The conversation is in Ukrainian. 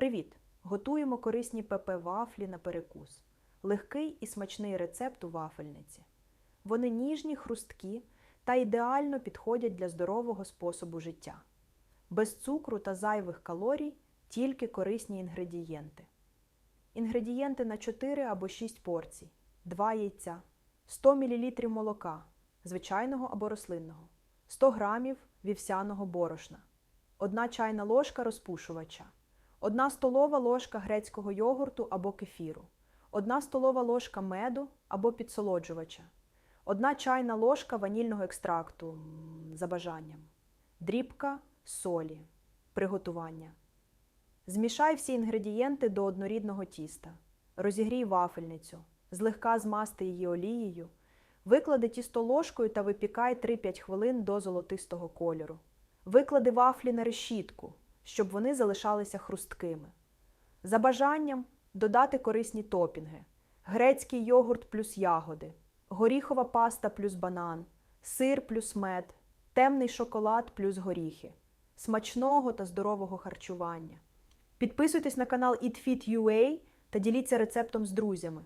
Привіт! Готуємо корисні ПП вафлі на перекус. Легкий і смачний рецепт у вафельниці. Вони ніжні, хрусткі та ідеально підходять для здорового способу життя. Без цукру та зайвих калорій тільки корисні інгредієнти. Інгредієнти на 4 або 6 порцій, 2 яйця, 100 мл молока, звичайного або рослинного, 100 г вівсяного борошна, 1 чайна ложка розпушувача, 1 столова ложка грецького йогурту або кефіру, 1 столова ложка меду або підсолоджувача, 1 чайна ложка ванільного екстракту за бажанням, дрібка солі. Приготування. Змішай всі інгредієнти до однорідного тіста. Розігрій вафельницю, злегка змасти її олією, виклади тісто ложкою та випікай 3-5 хвилин до золотистого кольору. Виклади вафлі на решітку, щоб вони залишалися хрусткими. За бажанням додати корисні топінги: грецький йогурт плюс ягоди, горіхова паста плюс банан, сир плюс мед, темний шоколад плюс горіхи, смачного та здорового харчування. Підписуйтесь на канал EatFit.ua та діліться рецептом з друзями.